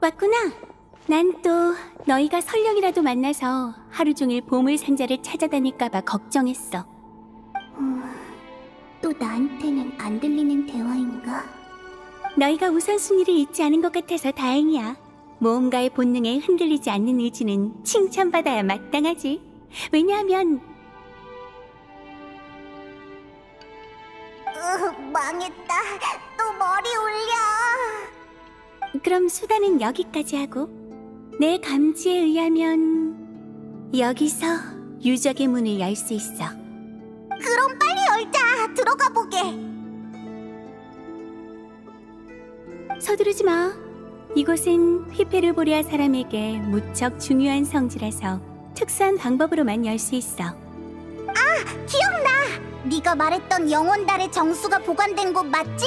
왔구나. 난 또 너희가 설령이라도 만나서 하루 종일 보물 상자를 찾아다닐까봐 걱정했어. 또 나한테는 안 들리는 대화인가? 너희가 우선순위를 잊지 않은 것 같아서 다행이야. 모험가의 본능에 흔들리지 않는 의지는 칭찬받아야 마땅하지. 왜냐하면 으, 망했다. 또 머리 올려. 그럼 수단은 여기까지 하고 내 감지에 의하면 여기서 유적의 문을 열 수 있어. 그럼 빨리 열자. 들어가 보게. 서두르지 마. 이곳은 휘페르보리아 사람에게 무척 중요한 성지라서 특수한 방법으로만 열 수 있어. 기억나. 네가 말했던 영혼 달의 정수가 보관된 곳 맞지?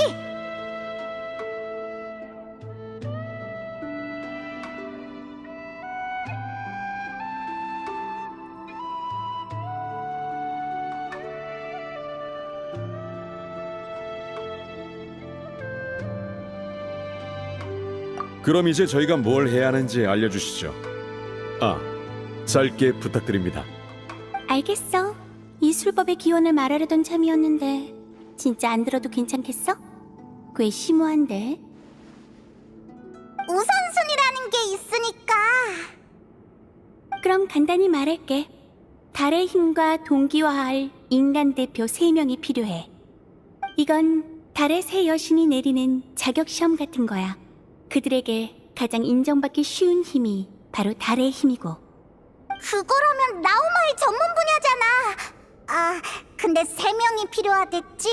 그럼 이제 저희가 뭘 해야 하는지 알려주시죠. 아, 짧게 부탁드립니다. 알겠어. 이 술법의 기원을 말하려던 참이었는데 진짜 안 들어도 괜찮겠어? 꽤 심오한데. 우선순위라는 게 있으니까. 그럼 간단히 말할게. 달의 힘과 동기화할 인간 대표 3명이 필요해. 이건 달의 새 여신이 내리는 자격 시험 같은 거야. 그들에게 가장 인정받기 쉬운 힘이 바로 달의 힘이고. 그거라면 라우마의 전문 분야잖아. 아, 근데 세 명이 필요하댔지.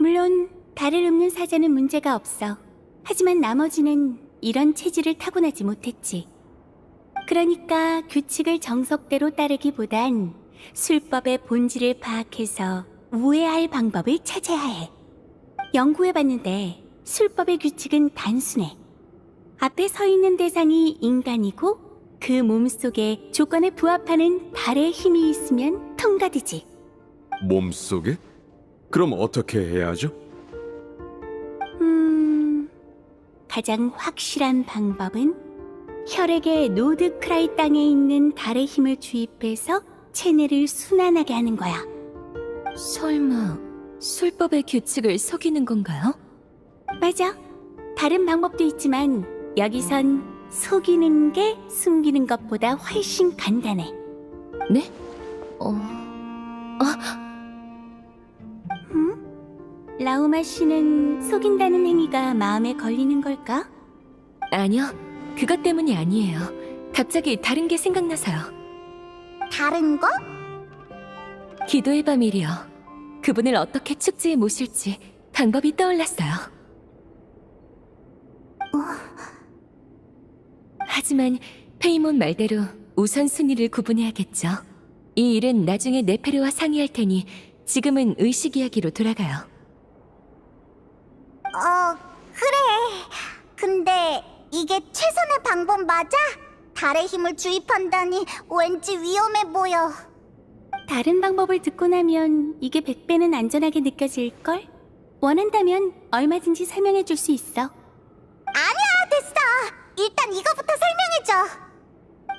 물론 달을 읊는 사자는 문제가 없어. 하지만 나머지는 이런 체질을 타고나지 못했지. 그러니까 규칙을 정석대로 따르기보단 술법의 본질을 파악해서 우회할 방법을 찾아야 해. 연구해봤는데 술법의 규칙은 단순해. 앞에 서 있는 대상이 인간이고 그 몸속에 조건에 부합하는 달의 힘이 있으면 통과되지. 몸속에? 그럼 어떻게 해야 하죠? 음, 가장 확실한 방법은 혈액의 노드크라이 땅에 있는 달의 힘을 주입해서 체내를 순환하게 하는 거야. 설마 술법의 규칙을 속이는 건가요? 맞아. 다른 방법도 있지만 여기선 속이는 게 숨기는 것보다 훨씬 간단해. 네? 어... 음? 라우마 씨는 속인다는 행위가 마음에 걸리는 걸까? 아니요. 그것 때문이 아니에요. 갑자기 다른 게 생각나서요. 다른 거? 기도의 밤이리요. 그분을 어떻게 축제에 모실지 방법이 떠올랐어요. 하지만 페이몬 말대로 우선순위를 구분해야겠죠. 이 일은 나중에 네페르와 상의할 테니 지금은 의식 이야기로 돌아가요. 어, 그래. 근데 이게 최선의 방법 맞아? 달의 힘을 주입한다니 왠지 위험해 보여. 다른 방법을 듣고 나면 이게 100배는 안전하게 느껴질걸? 원한다면 얼마든지 설명해 줄 수 있어. 아니야, 됐어. 일단 이거부터.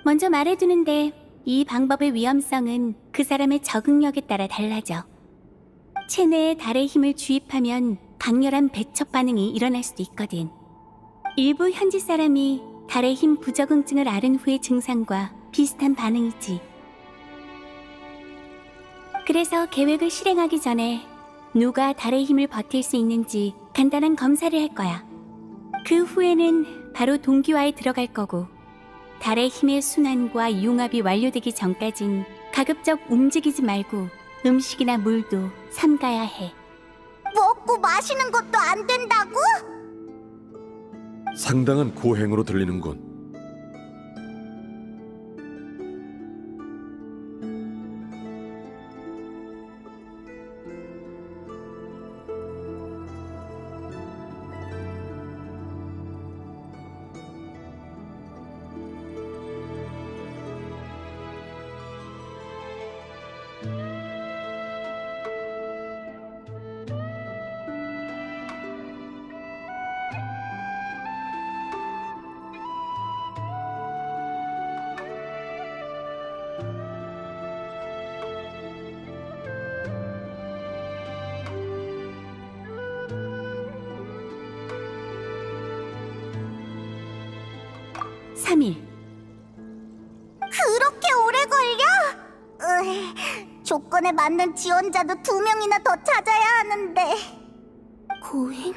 먼저 말해두는데 이 방법의 위험성은 그 사람의 적응력에 따라 달라져. 체내에 달의 힘을 주입하면 강렬한 배척 반응이 일어날 수도 있거든. 일부 현지 사람이 달의 힘 부적응증을 앓은 후의 증상과 비슷한 반응이지. 그래서 계획을 실행하기 전에 누가 달의 힘을 버틸 수 있는지 간단한 검사를 할 거야. 그 후에는 바로 동기화에 들어갈 거고 달의 힘의 순환과 융합이 완료되기 전까진 가급적 움직이지 말고 음식이나 물도 삼가야 해. 먹고 마시는 것도 안 된다고? 상당한 고행으로 들리는군. 3일. 그렇게 오래 걸려? 으이, 조건에 맞는 지원자도 두 명이나 더 찾아야 하는데. 고인?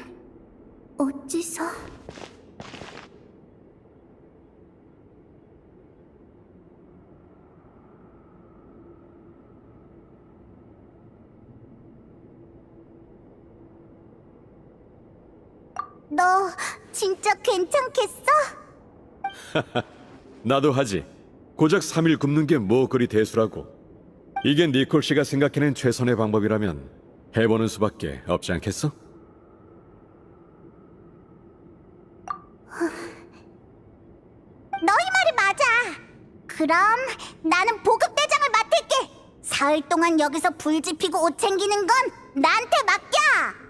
어찌서? 너 진짜 괜찮겠어? 나도 하지. 고작 3일 굶는 게 뭐 그리 대수라고. 이게 니콜 씨가 생각해낸 최선의 방법이라면 해보는 수밖에 없지 않겠어? 너희 말이 맞아. 그럼 나는 보급 대장을 맡을게. 사흘 동안 여기서 불 지피고 옷 챙기는 건 나한테 맡겨.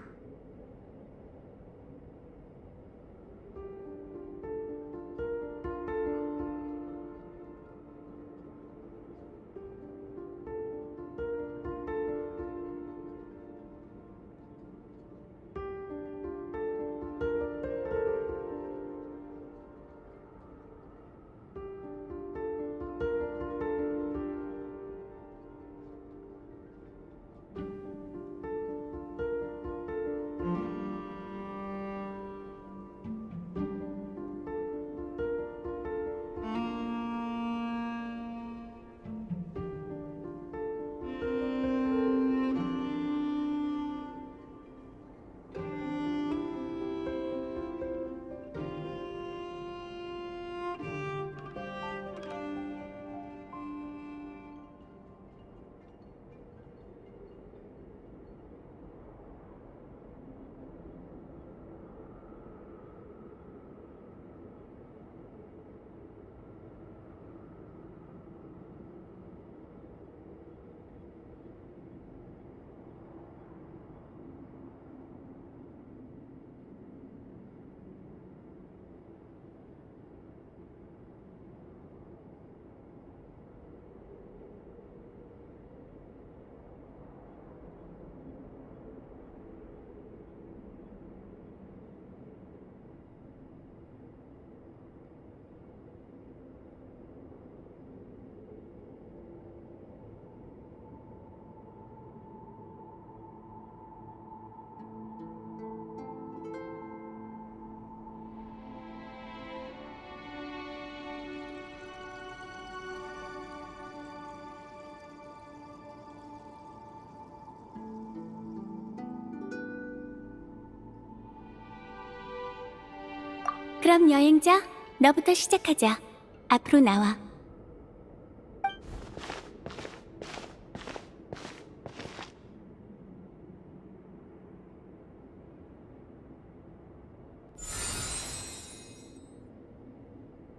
그럼 여행자, 너부터 시작하자. 앞으로 나와.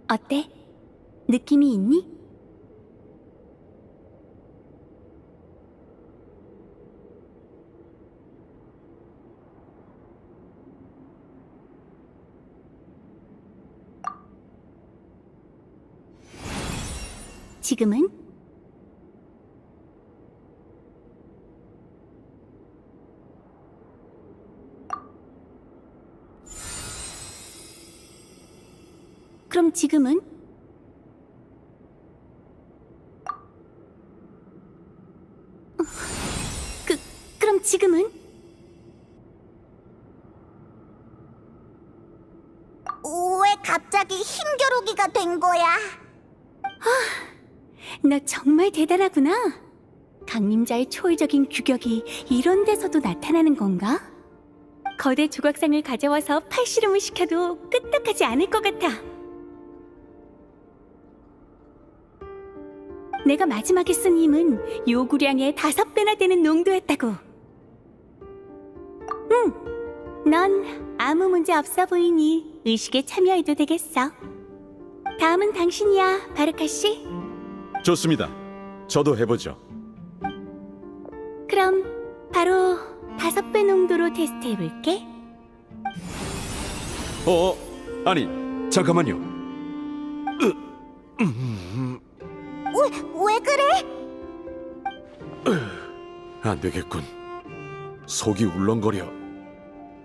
어때? 느낌이 있니? 지금은? 그럼 지금은? 그, 그럼 지금은? 왜 갑자기 힘겨루기가 된 거야? 너 정말 대단하구나. 강림자의 초월적인 규격이 이런 데서도 나타나는 건가? 거대 조각상을 가져와서 팔씨름을 시켜도 끄떡하지 않을 것 같아. 내가 마지막에 쓴 힘은 요구량의 다섯 배나 되는 농도였다고. 응, 넌 아무 문제 없어 보이니 의식에 참여해도 되겠어. 다음은 당신이야, 바르카 씨. 좋습니다. 저도 해보죠. 그럼 바로 다섯 배 농도로 테스트 해 볼게. 어, 아니, 잠깐만요. 왜, 왜 그래? 안 되겠군. 속이 울렁거려.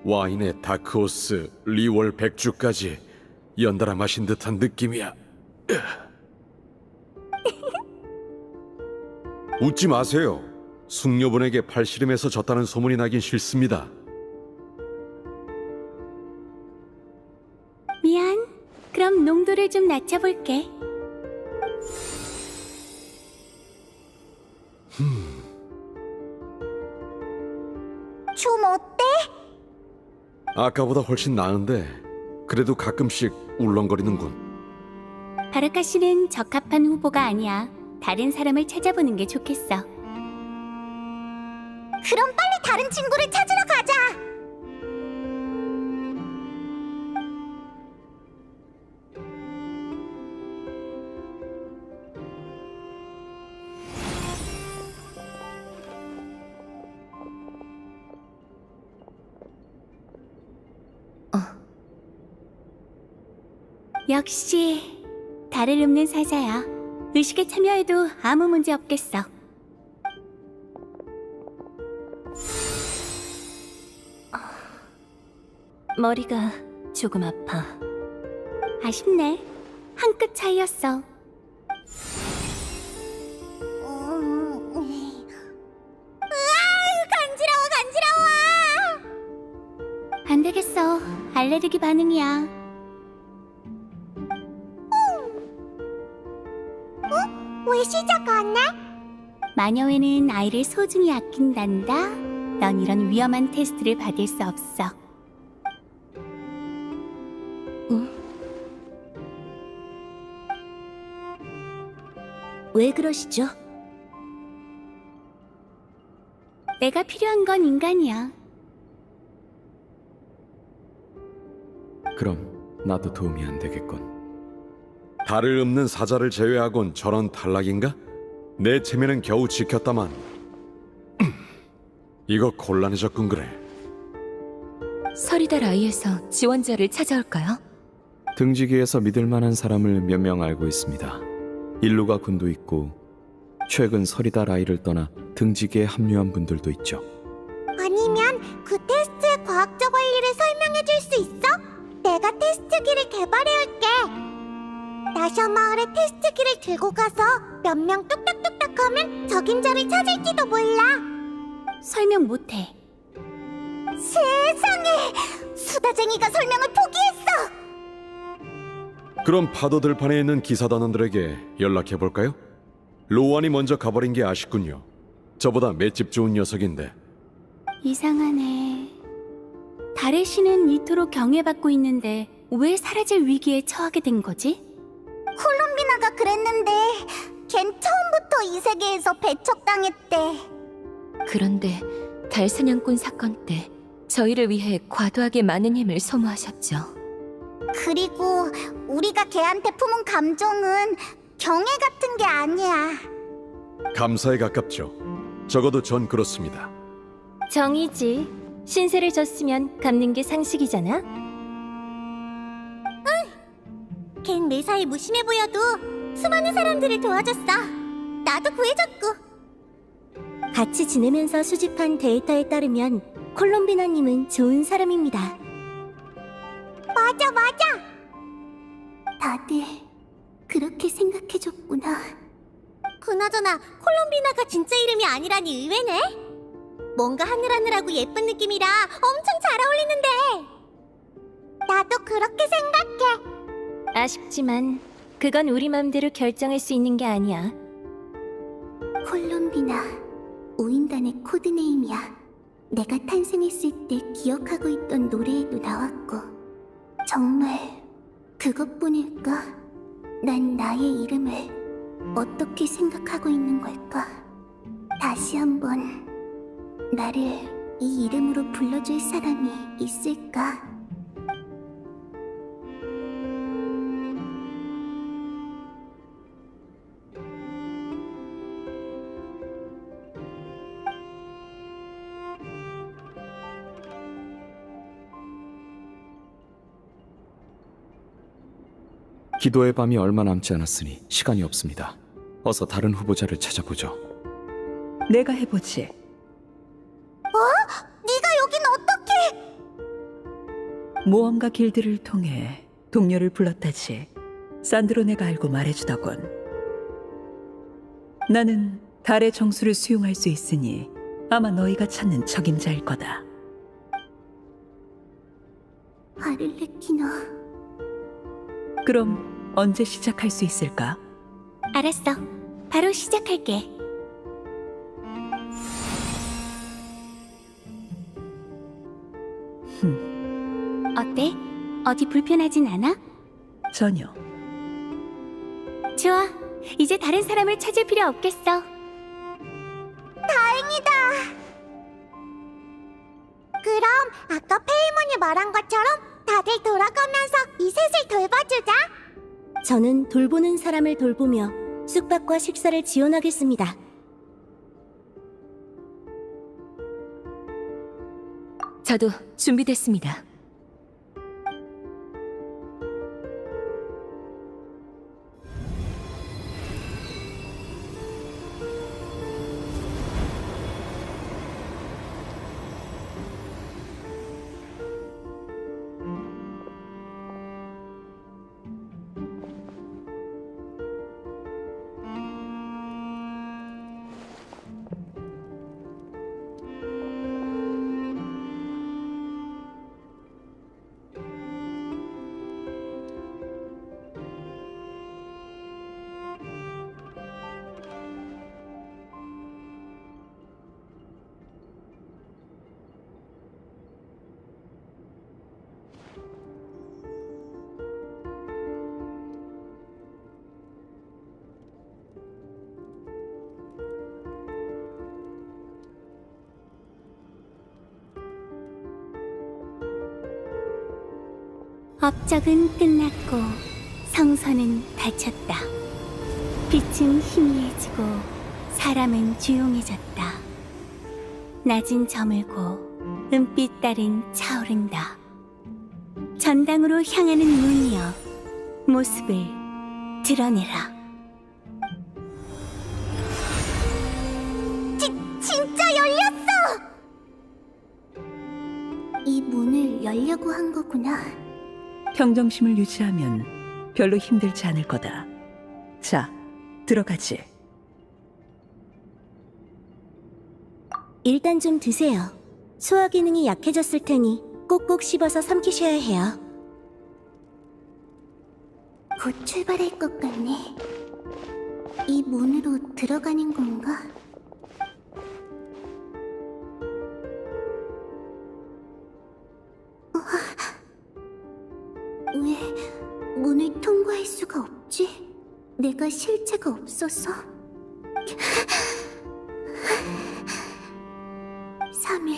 와인에 다크호스, 리월 백주까지 연달아 마신 듯한 느낌이야. 웃지 마세요. 숙녀분에게 팔씨름에서 졌다는 소문이 나긴 싫습니다. 미안. 그럼 농도를 좀 낮춰볼게. 춤 어때? 아까보다 훨씬 나은데 그래도 가끔씩 울렁거리는군. 바르카 씨는 적합한 후보가 아니야. 다른 사람을 찾아보는 게 좋겠어. 그럼 빨리 다른 친구를 찾으러 가자. 역시 달을 읊는 사자야. 의식에 참여해도 아무 문제 없겠어. 머리가 조금 아파. 아쉽네. 한 끗 차이였어. 안 되겠어. 알레르기 반응이야. 왜 시작 안 해? 마녀회는 아이를 소중히 아낀단다. 넌 이런 위험한 테스트를 받을 수 없어. 왜 그러시죠? 내가 필요한 건 인간이야. 그럼 나도 도움이 안 되겠군. 달을 읊는 사자를 제외하곤 저런 탈락인가? 내 체면은 겨우 지켰다만 이거 곤란해졌군 그래. 서리달 아이에서 지원자를 찾아올까요? 등지기에서 믿을 만한 사람을 몇 명 알고 있습니다. 일루가 군도 있고 최근 서리달 아이를 떠나 등지기에 합류한 분들도 있죠. 아니면 그 테스트의 과학적 원리를 설명해 줄 수 있어? 내가 테스트기를 개발해 나셔 마을에 테스트기를 들고 가서 몇 명 뚝딱뚝딱 하면 적임자를 찾을지도 몰라. 설명 못해. 세상에! 수다쟁이가 설명을 포기했어! 그럼 파도 들판에 있는 기사단원들에게 연락해 볼까요? 로완이 먼저 가버린 게 아쉽군요. 저보다 맷집 좋은 녀석인데 이상하네. 달의 신은 이토록 경애받고 있는데 왜 사라질 위기에 처하게 된 거지? 콜롬비나가 그랬는데 걘 처음부터 이 세계에서 배척당했대. 그런데 달 사냥꾼 사건 때 저희를 위해 과도하게 많은 힘을 소모하셨죠. 그리고 우리가 걔한테 품은 감정은 경애 같은 게 아니야. 감사에 가깝죠. 적어도 전 그렇습니다. 정이지. 신세를 졌으면 갚는 게 상식이잖아. 걘 매사에 무심해 보여도 수많은 사람들을 도와줬어. 나도 구해줬고. 같이 지내면서 수집한 데이터에 따르면 콜롬비나님은 좋은 사람입니다. 맞아, 맞아. 다들 그렇게 생각해줬구나. 그나저나 콜롬비나가 진짜 이름이 아니라니 의외네. 뭔가 하늘하늘하고 예쁜 느낌이라 엄청 잘 어울리는데. 나도 그렇게 생각해. 아쉽지만 그건 우리 맘대로 결정할 수 있는 게 아니야. 콜롬비나 우인단의 코드네임이야. 내가 탄생했을 때 기억하고 있던 노래에도 나왔고 정말 그것뿐일까? 난 나의 이름을 어떻게 생각하고 있는 걸까? 다시 한번 나를 이 이름으로 불러줄 사람이 있을까? 기도의 밤이 얼마 남지 않았으니 시간이 없습니다. 어서 다른 후보자를 찾아보죠. 내가 해보지. 네가 여긴 어떻게? 모험가 길드를 통해 동료를 불렀다지. 산드로네가 알고 말해주더군. 나는 달의 정수를 수용할 수 있으니 아마 너희가 찾는 적임자일 거다. 아를레키나. 그럼 언제 시작할 수 있을까? 알았어. 바로 시작할게. 어때? 어디 불편하진 않아? 전혀. 좋아. 이제 다른 사람을 찾을 필요 없겠어. 다행이다. 그럼 아까 페이몬이 말한 것처럼 다들 돌아가면서 이 셋을 돌봐주자. 저는 돌보는 사람을 돌보며 숙박과 식사를 지원하겠습니다. 저도 준비됐습니다. 업적은 끝났고 성선은 닫혔다. 빛은 희미해지고 사람은 조용해졌다. 낮은 저물고 은빛 달은 차오른다. 전당으로 향하는 문이여 모습을 드러내라. 진짜 열렸어! 이 문을 열려고 한 거구나. 평정심을 유지하면 별로 힘들지 않을 거다. 자, 들어가지. 일단 좀 드세요. 소화 기능이 약해졌을 테니 꼭꼭 씹어서 삼키셔야 해요. 곧 출발할 것 같네. 이 문으로 들어가는 건가? 왜 문을 통과할 수가 없지? 내가 실체가 없어서. 3일.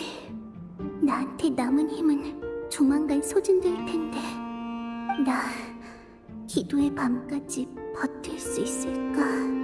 나한테 남은 힘은 조만간 소진될 텐데. 나 기도의 밤까지 버틸 수 있을까?